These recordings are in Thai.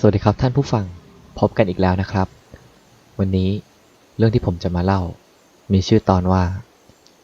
สวัสดีครับท่านผู้ฟังพบกันอีกแล้วนะครับ วันนี้เรื่องที่ผมจะมาเล่า มีชื่อตอนว่า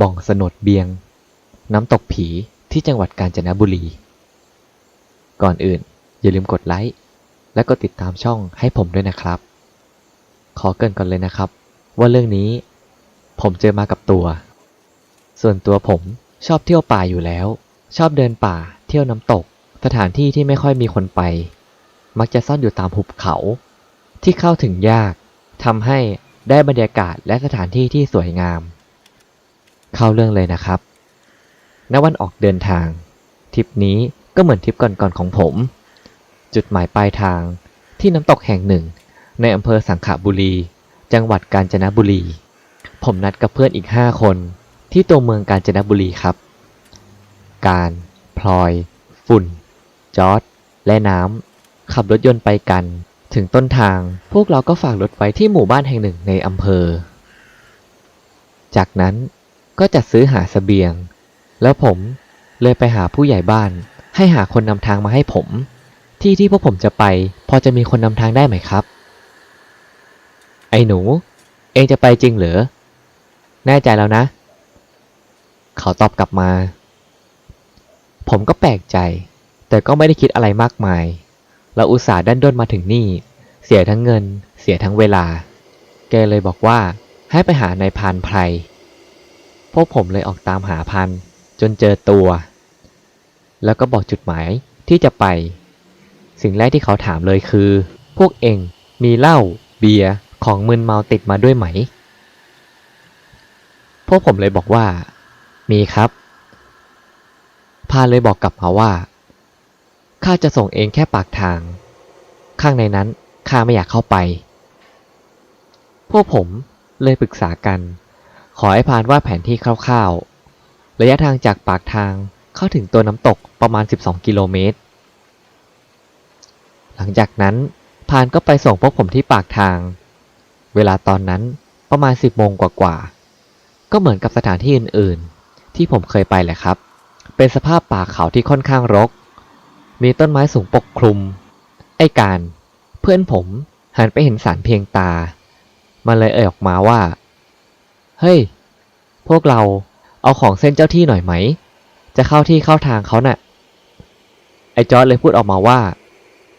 บ่องสนดเบียง น้ำตกผีที่จังหวัดกาญจนบุรี ก่อนอื่นอย่าลืมกดไลค์และก็ติดตามช่องให้ผมด้วยนะครับ ขอเกินก่อนเลยนะครับ ว่าเรื่องนี้ ผมเจอมากับตัว ส่วนตัวผมชอบเที่ยวป่าอยู่แล้ว ชอบเดินป่า เที่ยวน้ำตก สถานที่ที่ไม่ค่อยมีคนไป มักจะซ่อนอยู่ตามหุบเขา ที่เข้าถึงยากทำให้ได้บรรยากาศและสถานที่ที่สวยงาม เข้าเรื่องเลยนะครับ ณ วันออกเดินทางทริปนี้ก็เหมือนทริปก่อนๆของผม จุดหมายปลายทางที่น้ำตกแห่งหนึ่ง ในอำเภอสังขบุรี จังหวัดกาญจนบุรี ผมนัดกับเพื่อนอีก 5 คน ที่ตัวเมืองกาญจนบุรีครับ การ พลอย ฝุ่น จอร์ดและน้ำ ขับรถยนต์ไปกัน ถึงต้นทางพวกเราก็ฝากรถไว้ที่หมู่บ้านแห่งหนึ่งในอำเภอ จากนั้นก็จัดซื้อหาเสบียง แล้วผมเลยไปหาผู้ใหญ่บ้าน ให้หาคนนำทางมาให้ผม ที่ที่พวกผมจะไป พอจะมีคนนำทางได้ไหมครับ ไอ้หนู เองจะไปจริงเหรอแน่ใจแล้วนะ เขาตอบกลับมา ผมก็แปลกใจ แต่ก็ไม่ได้คิดอะไรมากมาย เราอุตส่าห์ดันด้นมาถึงนี่ เสียทั้งเงิน เสียทั้งเวลา แกเลยบอกว่าให้ไปหานายพานไพร พวกผมเลยออกตามหาพัน จนเจอตัว แล้วก็บอกจุดหมายที่จะไป สิ่งแรกที่เขาถามเลยคือ พวกเองมีเหล้าเบียร์ของมึนเมาติดมาด้วยไหม พวกผมเลยบอกว่า มีครับ พานเลยบอกกลับมาว่า ข้าจะส่งเองแค่ปากทาง ข้างในนั้นข้าไม่อยากเข้าไป พวกผมเลยปรึกษากัน ขอให้พานวาดแผนที่คร่าวๆ ระยะทางจากปากทางเข้าถึงตัวน้ำตกประมาณ 12 กิโลเมตร หลังจากนั้นพานก็ไปส่งพวกผมที่ปากทาง เวลาตอนนั้นประมาณ 10โมงกว่าๆ ก็เหมือนกับสถานที่อื่นๆ ที่ผมเคยไปแหละครับ เป็นสภาพป่าเขาที่ค่อนข้างรก มีต้นไม้สูงปกคลุม ไอ้การ เพื่อนผมหันไปเห็นสารเพียงตา มันเลยเอ่ยออกมาว่า เฮ้ย พวกเราเอาของเส้นเจ้าที่หน่อยไหม จะเข้าที่เข้าทางเขาน่ะ ไอ้จอร์ดเลยพูดออกมาว่า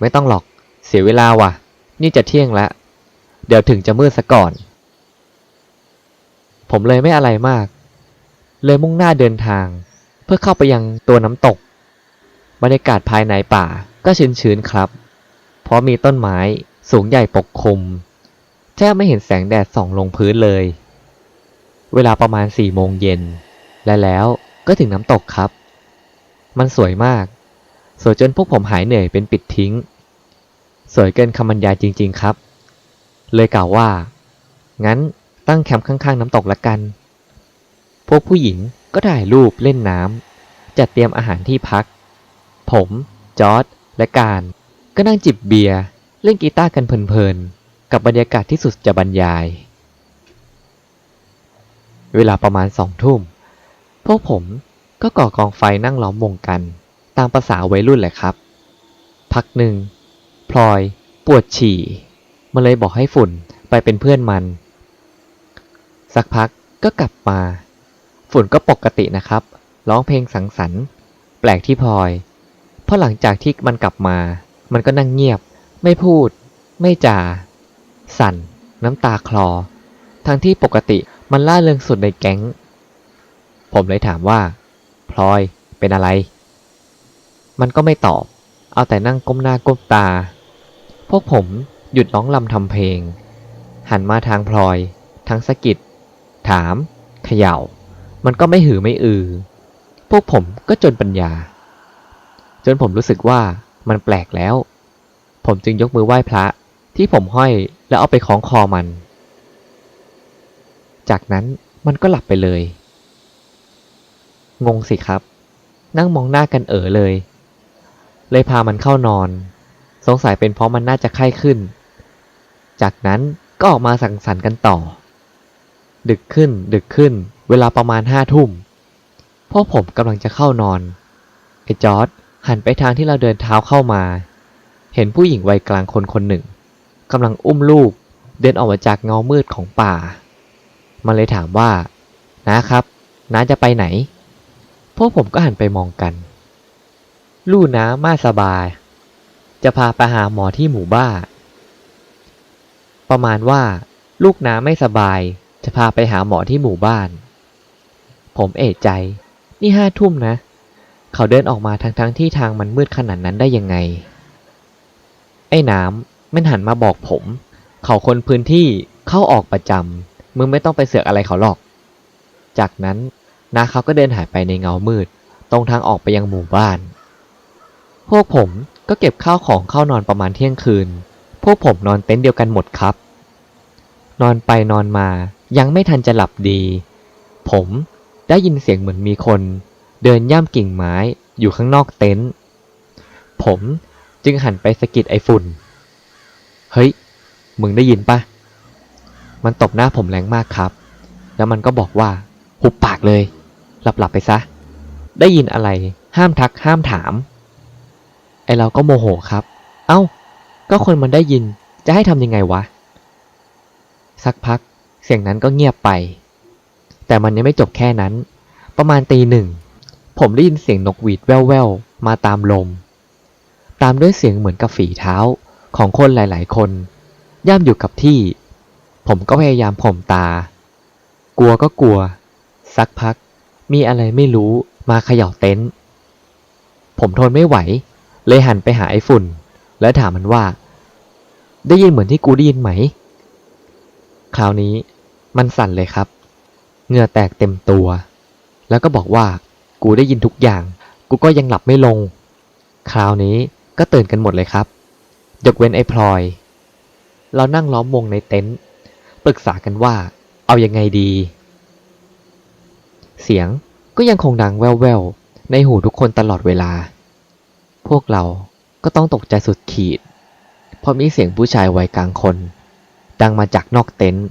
ไม่ต้องหรอก เสียเวลาว่ะ นี่จะเที่ยงแล้วเดี๋ยวถึงจะมืดซะก่อน ผมเลยไม่อะไรมาก เลยมุ่งหน้าเดินทาง เพื่อเข้าไปยังตัวน้ำตก บรรยากาศภายในป่าก็ชื้นๆครับ เพราะมีต้นไม้สูงใหญ่ปกคลุมแทบไม่เห็นแสงแดดส่องลงพื้นเลย เวลาประมาณ4โมงเย็น และแล้วก็ถึงน้ำตกครับ มันสวยมาก สวยจนพวกผมหายเหนื่อยเป็นปิดทิ้ง สวยเกินคำบรรยายจริง ๆครับ เลยกล่าวว่า งั้นตั้งแคมป์ข้างๆ น้ำตกละกัน พวกผู้หญิงก็ถ่ายรูปเล่นน้ำจัดเตรียมอาหารที่พัก ผม จอร์ดและการ ก็นั่งจิบเบียร์เล่นกีตาร์กันเพลินๆ กับบรรยากาศที่สุดจะบรรยาย เวลาประมาณสองทุ่ม พวกผมก็ก่อกองไฟนั่งล้อมวงกัน ตามภาษาวัยรุ่นแหละครับ พักหนึ่งพลอยปวดฉี่ มันเลยบอกให้ฝุ่นไปเป็นเพื่อนมัน สักพักก็กลับมา ฝุ่นก็ปกตินะครับ ร้องเพลงสังสรรค์ แปลกที่พลอย เพราะหลังจากที่มันกลับมา มันก็นั่งเงียบ ไม่พูด ไม่จา สั่น น้ำตาคลอ ทั้งที่ปกติมันล่าเริงสุดในแก๊ง ผมเลยถามว่า พลอยเป็นอะไร มันก็ไม่ตอบ เอาแต่นั่งก้มหน้าก้มตา พวกผมหยุดร้องลำทำเพลง หันมาทางพลอย ทั้งสะกิด ถาม เขย่า มันก็ไม่หือไม่อือ พวกผมก็จนปัญญา จนผมรู้สึกว่ามันแปลกแล้ว ผมจึงยกมือไหว้พระที่ผมห้อยแล้วเอาไปคล้องคอมัน จากนั้นมันก็หลับไปเลย งงสิครับ นั่งมองหน้ากันเอ๋อเลย เลยพามันเข้านอน สงสัยเป็นเพราะมันน่าจะไข้ขึ้น จากนั้นก็ออกมาสังสรรค์กันต่อ ดึกขึ้นดึกขึ้น เวลาประมาณห้าทุ่มพวกผมกำลังจะเข้านอนไอ้จอร์ด หันไปทางที่เราเดินเท้าเข้ามา เห็นผู้หญิงวัยกลางคนคนหนึ่งกำลังอุ้มลูกเดินออกมาจากเงามืดของป่า มันเลยถามว่าน้าครับน้าจะไปไหน พวกผมก็หันไปมองกัน ลู่น้ามาสบาย จะพาไปหาหมอที่หมู่บ้านประมาณว่า ลูกน้าไม่สบาย จะพาไปหาหมอที่หมู่บ้าน ผมเอะใจ นี่ห้าทุ่มนะ เขาเดินออกมาทั้งทั้งๆที่ทางมันมืดขนาดนั้นได้ยังไง ไอ้น้ำมันหันมาบอกผม เขาคนพื้นที่เข้าออกประจำมึงไม่ต้องไปเสือกอะไรเขาหรอก จากนั้นนาเขาก็เดินหายไปในเงามืด ตรงทางออกไปยังหมู่บ้าน พวกผมก็เก็บข้าวของเข้านอนประมาณเที่ยงคืน พวกผมนอนเต็นท์เดียวกันหมดครับ นอนไปนอนมายังไม่ทันจะหลับดี ผมได้ยินเสียงเหมือนมีคน เดินย่ำกิ่งไม้อยู่ข้างนอกเต็นท์ผมจึงหันไปสะกิดไอ้ฝุ่น เฮ้ย มึงได้ยินปะ มันตบหน้าผมแรงมากครับ แล้วมันก็บอกว่า หุบปากเลย หลับหลับๆไปซะ ได้ยินอะไร ห้ามทัก ห้ามถาม ไอเราก็โมโหครับ เอ้า ก็คนมันได้ยิน จะให้ทำยังไงวะ สักพัก เสียงนั้นก็เงียบไป แต่มันยังไม่จบแค่นั้น ประมาณตีหนึ่ง ผมได้ยินเสียงนกหวีดแว่วๆ มาตามลม ตามด้วยเสียงเหมือนกับฝีเท้าของคนหลายๆ คน ย่ำอยู่กับที่ ผมก็พยายามข่มตา กลัวก็กลัว สักพัก มีอะไรไม่รู้มาเขย่าเต็นท์ผมทนไม่ไหว เลยหันไปหาไอ้ฝุ่น แล้วถามมันว่า ได้ยินเหมือนที่กูได้ยินไหม คราวนี้มันสั่นเลยครับ เหงื่อแตกเต็มตัว แล้วก็บอกว่า กูได้ยินทุกอย่าง กูก็ยังหลับไม่ลง คราวนี้ก็ตื่นกันหมดเลยครับ ยกเว้นไอ้พลอย เรานั่งล้อมวงในเต็นท์ปรึกษากันว่า เอาอยังไงดี เสียงก็ยังคงดังแว่วๆในหูทุกคนตลอดเวลา พวกเราก็ต้องตกใจสุดขีด เพราะมีเสียงผู้ชายวัยกลางคน ดังมาจากนอกเต็นท์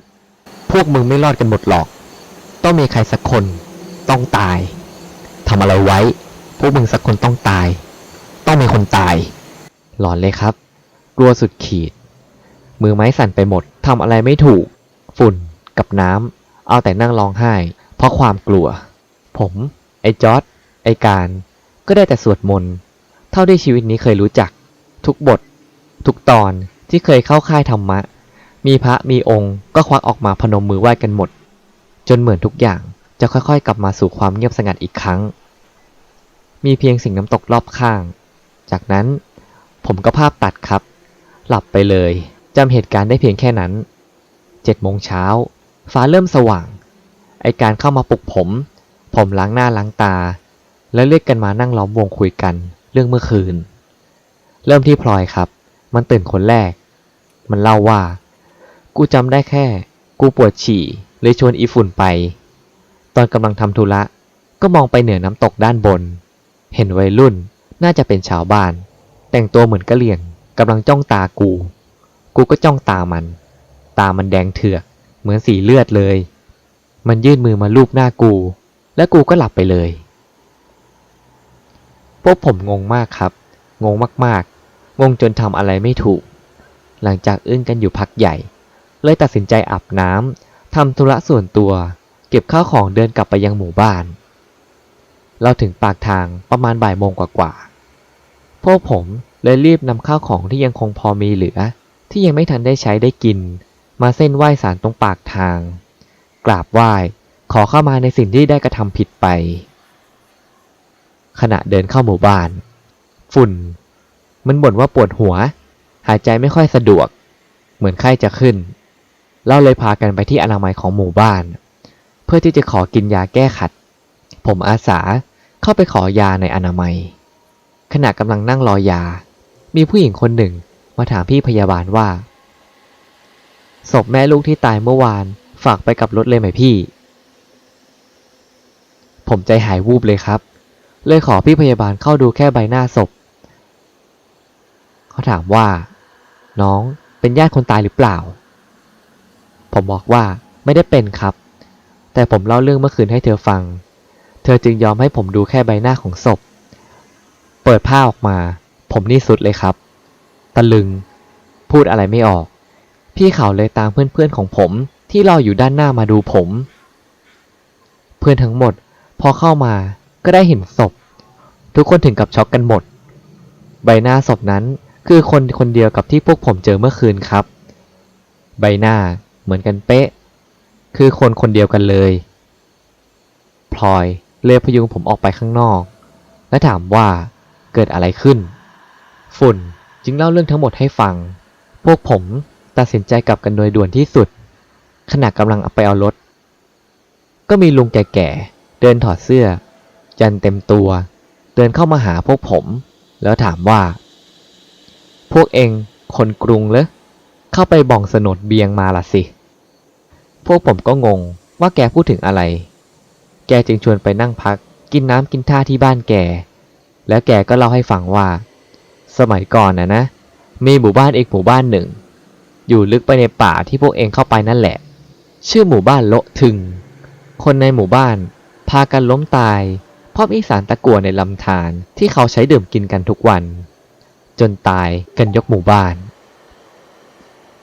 พวกมึงไม่รอดกันหมดหรอก ต้องมีใครสักคนต้องตาย ทำอะไรไว้ พวกมึงสักคนต้องตาย ต้องมีคนตาย หลอนเลยครับ กลัวสุดขีด มือไม้สั่นไปหมดทำอะไรไม่ถูก ฝุ่นกับน้ำเอาแต่นั่งร้องไห้ เพราะความกลัว ผม ไอ้จอร์ดไอ้การ ก็ได้แต่สวดมนต์ เท่าที่ชีวิตนี้เคยรู้จัก ทุกบท ทุกตอนที่เคยเข้าค่ายธรรมะ มีพระมีองค์ก็ควักออกมาพนมมือไหว้กันหมด จนเหมือนทุกอย่าง จะค่อยๆ กลับมาสู่ความเงียบสงัดอีกครั้ง มีเพียงสิ่งน้ำตกรอบข้าง จากนั้นผมก็ภาพตัดครับ หลับไปเลยจำเหตุการณ์ได้เพียงแค่นั้นเจ็ดโมงเช้า ฟ้าเริ่มสว่าง ไอการเข้ามาปลุกผม ผมล้างหน้าล้างตา แล้วเรียกกันมานั่งล้อมวงคุยกันเรื่องเมื่อคืน เริ่มที่พลอยครับ มันตื่นคนแรก มันเล่าว่า กูจำได้แค่ กูปวดฉี่ เลยชวนอีฝุ่นไป ตอนกำลังทำธุระก็มองไปเหนือน้ำตกด้านบน เห็นวัยรุ่นน่าจะเป็นชาวบ้าน แต่งตัวเหมือนกะเหลี่ยงกำลังจ้องตากู กูก็จ้องตามัน ตามันแดงเถือก เหมือนสีเลือดเลย มันยื่นมือมาลูบหน้ากู และกูก็หลับไปเลยพวกผมงงมากครับ งงมากๆ งงจนทำอะไรไม่ถูก หลังจากอึ้งกันอยู่พักใหญ่ เลยตัดสินใจอาบน้ำทำธุระส่วนตัว เก็บข้าวของเดินกลับไปยังหมู่บ้าน เราถึงปากทางประมาณบ่ายโมงกว่าๆ พวกผมเลยรีบนำข้าวของที่ยังคงพอมีเหลือ ที่ยังไม่ทันได้ใช้ได้กิน มาเส้นไหว้สารตรงปากทาง กราบไหว้ขอเข้ามาในสิ่งที่ได้กระทำผิดไป ขณะเดินเข้าหมู่บ้าน ฝุ่น มันบ่นว่าปวดหัว หายใจไม่ค่อยสะดวก เหมือนไข้จะขึ้น เราเลยพากันไปที่อนามัยของหมู่บ้าน เพื่อที่จะขอกินยาแก้ขัด ผมอาสาเข้าไปขอยาในอนามัย ขณะกำลังนั่งรอยา มีผู้หญิงคนหนึ่งมาถามพี่พยาบาลว่า ศพแม่ลูกที่ตายเมื่อวานฝากไปกับรถเลยไหมพี่ ผมใจหายวูบเลยครับ เลยขอพี่พยาบาลเข้าดูแค่ใบหน้าศพ เขาถามว่า น้องเป็นญาติคนตายหรือเปล่า ผมบอกว่าไม่ได้เป็นครับ แต่ผมเล่าเรื่องเมื่อคืนให้เธอฟัง เธอจึงยอมให้ผมดูแค่ใบหน้าของศพ เปิดผ้าออกมา ผมนี่สุดเลยครับ ตะลึง พูดอะไรไม่ออก พี่เขาเลยตามเพื่อนๆของผมที่รออยู่ด้านหน้ามาดูผม เพื่อนทั้งหมด พอเข้ามาก็ได้เห็นศพ ทุกคนถึงกับช็อกกันหมด ใบหน้าศพนั้นคือคนคนเดียวกับที่พวกผมเจอเมื่อคืนครับ ใบหน้าเหมือนกันเป๊ะ คือคนคนเดียวกันเลย พลอยเลยพยุงผมออกไปข้างนอก และถามว่าเกิดอะไรขึ้น ฝุ่นจึงเล่าเรื่องทั้งหมดให้ฟัง พวกผมตัดสินใจกลับกันโดยด่วนที่สุด ขณะกำลังไปเอารถ ก็มีลุงแก่ๆ เดินถอดเสื้อ ยันเต็มตัว เดินเข้ามาหาพวกผม แล้วถามว่า พวกเองคนกรุงเหรอเข้าไปบ่องสนดเบียงมาละสิ พวกผมก็งงว่าแกพูดถึงอะไร แกจึงชวนไปนั่งพัก กินน้ำกินท่าที่บ้านแก แล้วแกก็เล่าให้ฟังว่า สมัยก่อนนะนะ มีหมู่บ้านอีกหมู่บ้านหนึ่ง อยู่ลึกไปในป่าที่พวกเองเข้าไปนั่นแหละ ชื่อหมู่บ้านโละถึง คนในหมู่บ้านพากันล้มตายเพราะมีสารตะกั่วในลำธารที่เขาใช้ดื่มกินกันทุกวัน จนตายกันยกหมู่บ้าน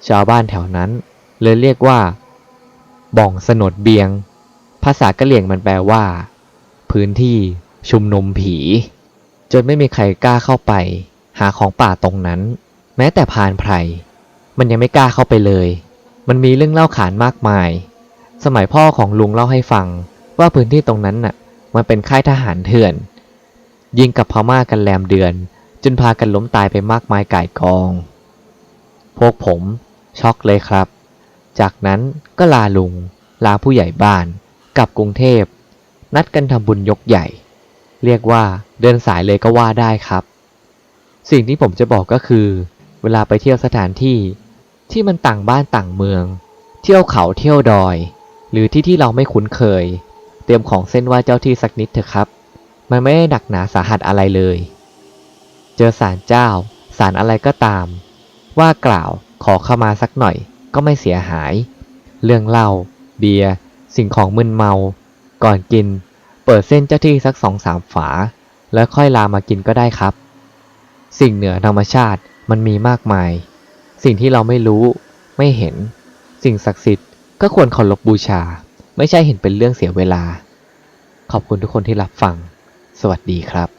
ชาวบ้านแถวนั้นเลยเรียกว่า บ่องสนดเบียง ภาษากะเหรี่ยงมันแปลว่า พื้นที่ชุมนุมผี จนไม่มีใครกล้าเข้าไป หาของป่าตรงนั้น แม้แต่พานไพรมันยังไม่กล้าเข้าไปเลย มันมีเรื่องเล่าขานมากมาย สมัยพ่อของลุงเล่าให้ฟัง ว่าพื้นที่ตรงนั้นน่ะ มันเป็นค่ายทหารเถื่อน ยิงกับพม่ากันแรมเดือน จนพากันล้มตายไปมากมายก่ายกอง พวกผม ช็อกเลยครับ จากนั้นก็ลาลุง ลาผู้ใหญ่บ้าน กลับกรุงเทพ นัดกันทำบุญยกใหญ่ เรียกว่าเดินสายเลยก็ว่าได้ครับ สิ่งที่ผมจะบอกก็คือ เวลาไปเที่ยวสถานที่ ที่มันต่างบ้านต่างเมือง เที่ยวเขาเที่ยวดอย หรือที่ที่เราไม่คุ้นเคย เตรียมของเส้นไหว้เจ้าที่สักนิดเถอะครับ มันไม่ได้หนักหนาสาหัสอะไรเลย เจอศาลเจ้าศาลอะไรก็ตาม ว่ากล่าวขอเข้ามาสักหน่อย ก็ไม่เสียหาย เรื่องเหล้าเบียร์สิ่งของมึนเมา ก่อนกิน เปิดเส้นเจ้าที่สักสองสามฝา แล้วค่อยลามากินก็ได้ครับ สิ่งเหนือธรรมชาติมันมีมากมาย สิ่งที่เราไม่รู้ ไม่เห็น สิ่งศักดิ์สิทธิ์ก็ควรเคารพบบูชา ไม่ใช่เห็นเป็นเรื่องเสียเวลา ขอบคุณทุกคนที่รับฟัง สวัสดีครับ